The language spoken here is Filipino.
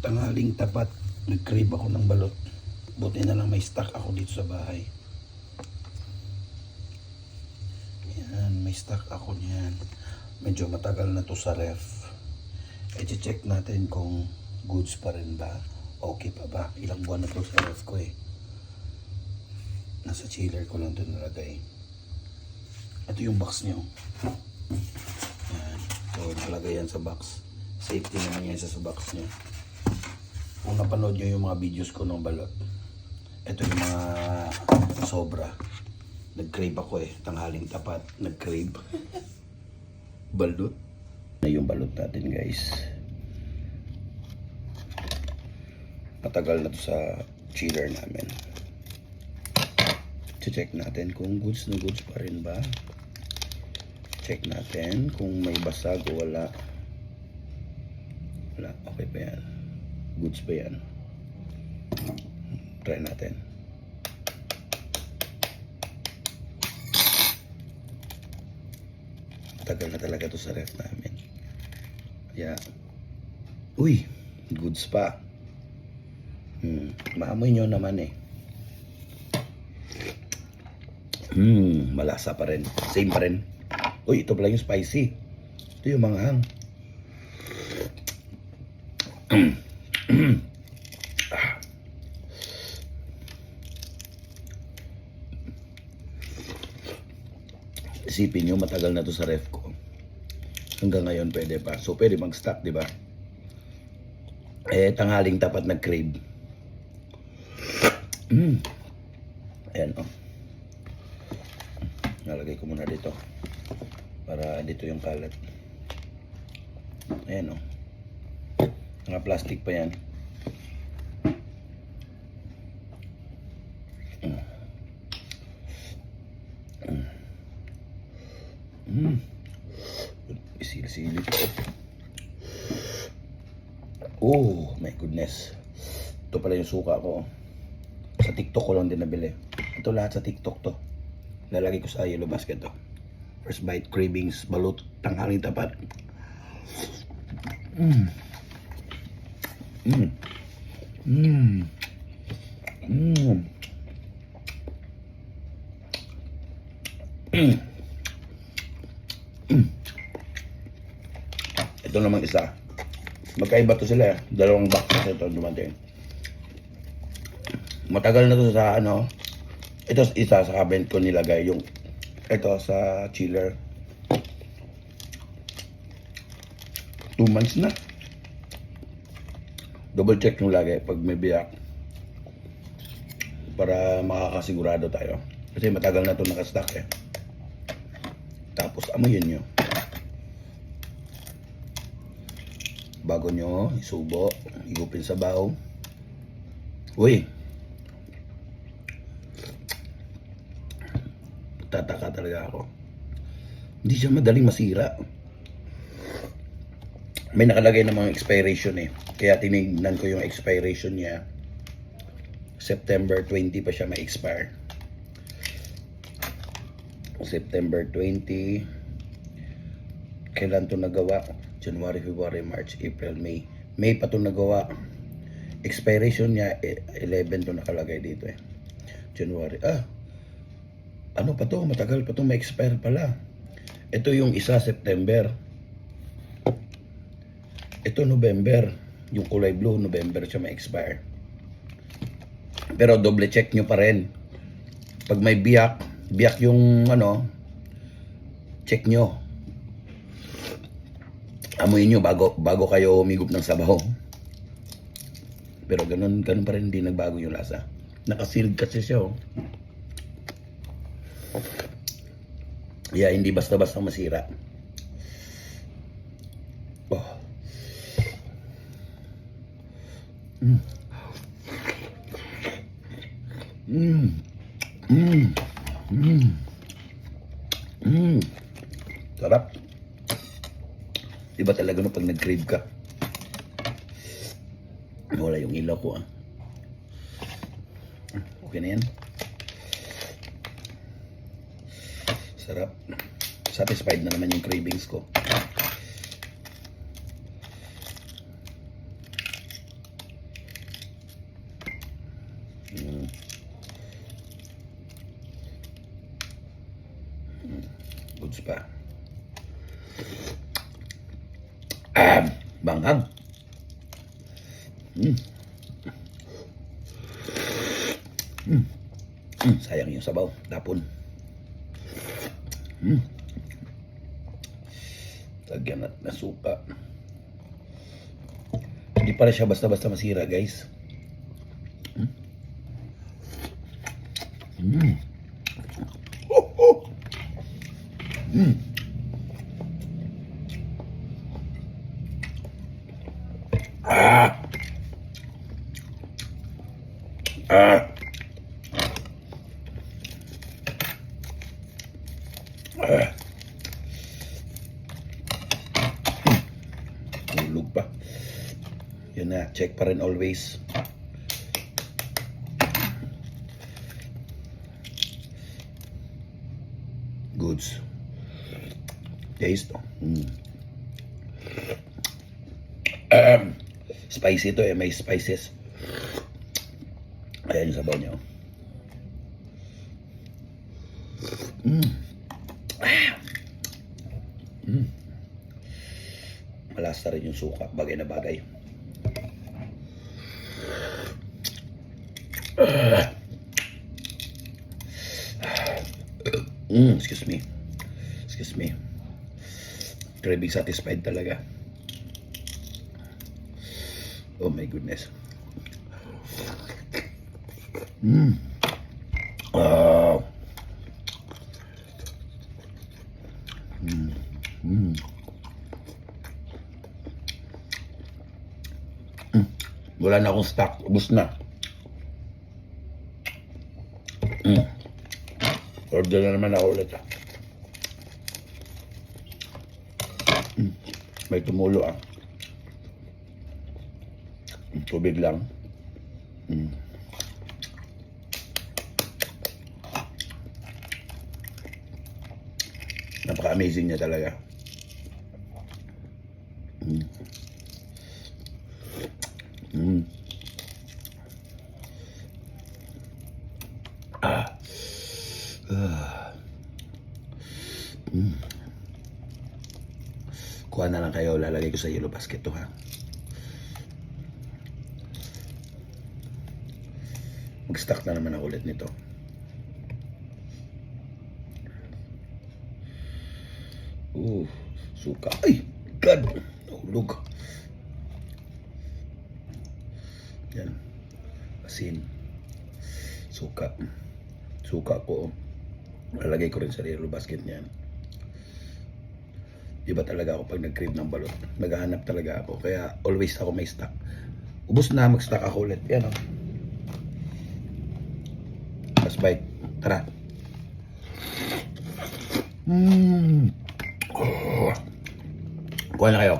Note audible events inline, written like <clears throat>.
Tanghaling tapat, nag-crave ako ng balot. Buti na lang may stock ako dito sa bahay. Yan, may stock ako niyan. Medyo matagal na to sa ref. E check natin kung goods pa rin ba. Okay pa ba? Ilang buwan na to sa ref ko eh. Nasa chiller ko lang to nalagay. Ito yung box niyo. Yan. So, nakalagay yan sa box. Safety naman yan sa, box niya. Kung napanood nyo yung mga videos ko ng balot, ito yung mga sobra. Nag-crave ako eh. Tanghaling tapat. Nag-crave. balot. Na yung balot natin guys. Matagal na to sa chiller namin. Check natin kung goods na goods pa rin ba. Check natin kung may basag o wala. Wala. Okay pa yan. Goods pa yan. Try natin. Tagal na talaga to sa ref namin. Kaya, uy, goods pa. Hmm, maamoy nyo naman eh. Hmm, malasa pa rin. Same pa rin. Uy, ito pala yung spicy. Ito yung mga hang. <clears throat> <clears throat> Isipin nyo, matagal na to sa ref ko. Hanggang ngayon pwede pa. So pwede mag-stock, di ba? Eh, tanghaling tapat nag-crave. <clears throat> Mm. Ayan, oh. Nalagay ko muna dito. Para dito yung kalat. Ayan, oh. Mga plastic pa yan. Mm. Isil-sili ko. Oh, my goodness. Ito pala yung suka ko. Sa TikTok ko lang din nabili. Ito lahat sa TikTok to. Lalagay ko sa yellow basket to. First bite, cravings, balut, tanghaling tapat. Mm. Mm. Mm. Mm. Mm. Ito namang isa. Magkaiba to sila. Dalawang box na ito dumating. Matagal na to sa ano. Ito isa sa cabinet ko nilagay. Yung ito sa chiller. Two months na. Double check nyo lagi pag may biyak. Para makakasigurado tayo. Kasi matagal na to nakastock eh. Tapos amoyin nyo. bago nyo isubo, igupin sa baw. Uy! Tataka talaga ako. Hindi siya madaling masira. May nakalagay na mga expiration eh. Kaya tinignan ko yung expiration niya. September 20 pa siya ma-expire. September 20. Kailan to nagawa? January, February, March, April, May. May pa ito nagawa. Expiration niya, eh, 11 to nakalagay dito eh. January. Ah, ano pa to? Matagal pa to ma-expire pala. Ito yung isa, September. Ito, November. Yung kulay blue, November siya ma-expire. Pero double check nyo pa rin. Pag may biyak, biyak yung ano, check nyo amoy nyo bago, bago kayo umigup ng sabaw. Pero ganun, ganun pa rin hindi nagbago yung lasa. Nakasealed kasi siya oh. Yeah, hindi basta-basta masira. Mm. Mm. Mm. Mm. Sarap. Iba talaga no pag nag-crave ka. Wala yung ilaw ko ah. Okay na yan. Sarap. Satisfied na naman yung cravings ko. Goods pa. Ah, bangang. Mm. Mm. Mm, sayang yung sabaw, dapon. Mm. Lagyan at nasuka. Hindi pala siya basta-basta masira, guys. Mm. Ah. Ah. Ah. Hulog pa. Yun na, check pa rin always. Goods. Taste. Mm. Um, spicy to eh, may spices. Ayan yung sabaw niya. oh. Mm. Ah. Mm. Malasa rin yung suka, bagay na bagay. Mm, excuse me. Excuse me. Craving satisfied talaga. Oh my goodness. Mm. Ah. Mm. Mm. Mm. Wala na akong stock. Ubus na. Order na naman ako ulit. ah. Mm. May tumulo ah. Mm, Tubig lang. Mm. Napaka-amazing niya talaga. Mm. Ah. Ah. Mm. Kuha na lang kayo, lalagay ko sa yellow basket to ha. Mag-stock na naman ako ulit nito. Uh, suka. Ay, God. Nahulog. Yan. Asin. Suka. Suka ko. Lalagay ko rin sa yellow basket niyan. Iba talaga ako pag nag-crave ng balot. Naghahanap talaga ako. Kaya always ako may stock. Ubus na, mag-stock ako ulit. Yan o. Last bite. Tara. Mmm. Oh. Kuha na kayo.